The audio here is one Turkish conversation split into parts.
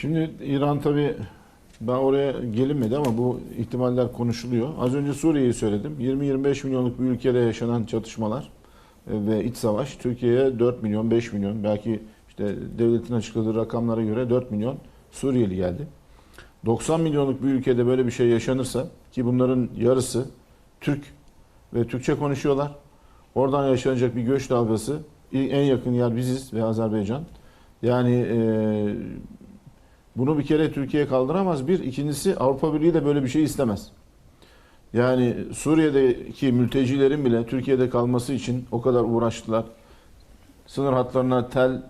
Şimdi İran tabi ben oraya gelinmedi ama bu ihtimaller konuşuluyor. Az önce Suriye'yi söyledim. 20-25 milyonluk bir ülkede yaşanan çatışmalar e, ve iç savaş Türkiye'ye 4 milyon, 5 milyon belki işte devletin açıkladığı rakamlara göre 4 milyon Suriyeli geldi. 90 milyonluk bir ülkede böyle bir şey yaşanırsa ki bunların yarısı Türk ve Türkçe konuşuyorlar. Oradan yaşanacak bir göç dalgası en yakın yer biziz ve Azerbaycan. Yani e, bunu bir kere Türkiye kaldıramaz. Bir, ikincisi Avrupa Birliği de böyle bir şey istemez. Yani Suriye'deki mültecilerin bile Türkiye'de kalması için o kadar uğraştılar. Sınır hatlarına tel,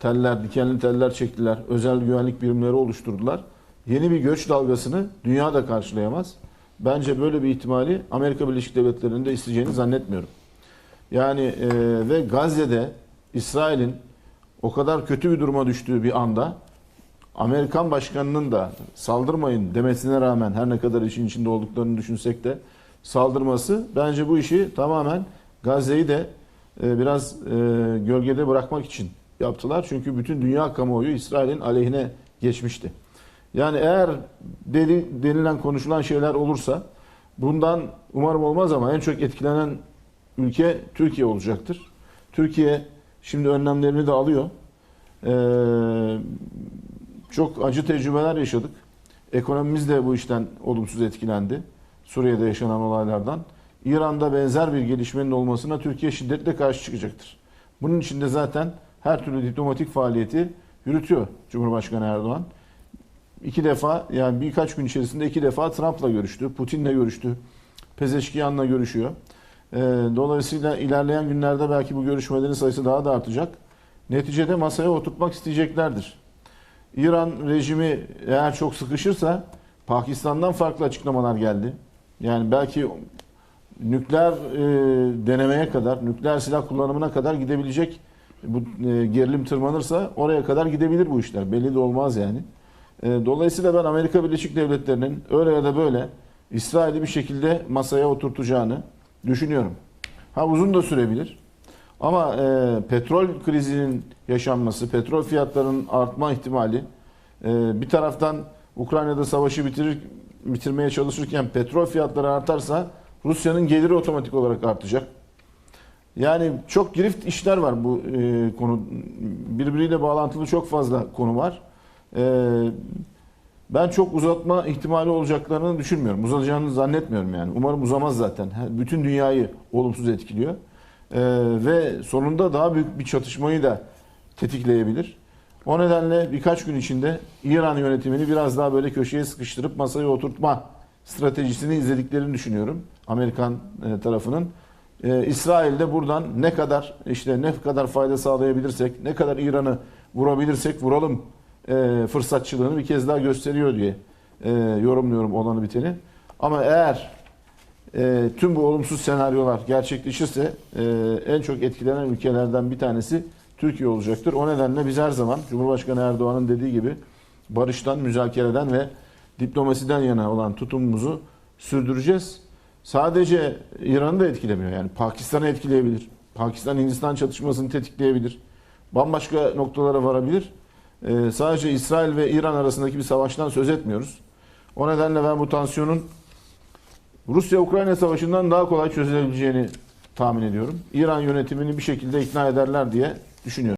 teller, dikenli teller çektiler. Özel güvenlik birimleri oluşturdular. Yeni bir göç dalgasını dünya da karşılayamaz. Bence böyle bir ihtimali Amerika Birleşik Devletleri'nin de isteyeceğini zannetmiyorum. Yani e, ve Gazze'de İsrail'in o kadar kötü bir duruma düştüğü bir anda Amerikan başkanının da saldırmayın demesine rağmen her ne kadar işin içinde olduklarını düşünsek de saldırması bence bu işi tamamen Gazze'yi de e, biraz e, gölgede bırakmak için yaptılar. Çünkü bütün dünya kamuoyu İsrail'in aleyhine geçmişti. Yani eğer deli, denilen konuşulan şeyler olursa bundan umarım olmaz ama en çok etkilenen ülke Türkiye olacaktır. Türkiye şimdi önlemlerini de alıyor. Ee, çok acı tecrübeler yaşadık. Ekonomimiz de bu işten olumsuz etkilendi. Suriye'de yaşanan olaylardan. İran'da benzer bir gelişmenin olmasına Türkiye şiddetle karşı çıkacaktır. Bunun için de zaten her türlü diplomatik faaliyeti yürütüyor Cumhurbaşkanı Erdoğan. İki defa yani birkaç gün içerisinde iki defa Trump'la görüştü, Putin'le görüştü, Pezeşkiyan'la görüşüyor. Ee, Dolayısıyla ilerleyen günlerde belki bu görüşmelerin sayısı daha da artacak. Neticede masaya oturtmak isteyeceklerdir. İran rejimi eğer çok sıkışırsa Pakistan'dan farklı açıklamalar geldi. Yani belki nükleer e, denemeye kadar, nükleer silah kullanımına kadar gidebilecek bu e, gerilim tırmanırsa oraya kadar gidebilir bu işler. Belli de olmaz yani. E, dolayısıyla ben Amerika Birleşik Devletleri'nin öyle ya da böyle İsrail'i bir şekilde masaya oturtacağını düşünüyorum. Ha uzun da sürebilir. Ama e, petrol krizinin yaşanması, petrol fiyatlarının artma ihtimali, e, bir taraftan Ukrayna'da savaşı bitirir bitirmeye çalışırken petrol fiyatları artarsa Rusya'nın geliri otomatik olarak artacak. Yani çok girift işler var bu e, konu. Birbiriyle bağlantılı çok fazla konu var. E, ben çok uzatma ihtimali olacaklarını düşünmüyorum. Uzayacağını zannetmiyorum yani. Umarım uzamaz zaten. Bütün dünyayı olumsuz etkiliyor. Ee, ve sonunda daha büyük bir çatışmayı da tetikleyebilir. O nedenle birkaç gün içinde İran yönetimini biraz daha böyle köşeye sıkıştırıp masaya oturtma stratejisini izlediklerini düşünüyorum. Amerikan e, tarafının. Ee, İsrail de buradan ne kadar işte ne kadar fayda sağlayabilirsek, ne kadar İran'ı vurabilirsek vuralım e, fırsatçılığını bir kez daha gösteriyor diye e, yorumluyorum olanı biteni. Ama eğer e, tüm bu olumsuz senaryolar gerçekleşirse e, en çok etkilenen ülkelerden bir tanesi Türkiye olacaktır. O nedenle biz her zaman Cumhurbaşkanı Erdoğan'ın dediği gibi barıştan, müzakereden ve diplomasiden yana olan tutumumuzu sürdüreceğiz. Sadece İran'ı da etkilemiyor. Yani Pakistan'ı etkileyebilir. Pakistan-Hindistan çatışmasını tetikleyebilir. Bambaşka noktalara varabilir. Ee, sadece İsrail ve İran arasındaki bir savaştan söz etmiyoruz. O nedenle ben bu tansiyonun Rusya-Ukrayna savaşından daha kolay çözülebileceğini tahmin ediyorum. İran yönetimini bir şekilde ikna ederler diye düşünüyorum.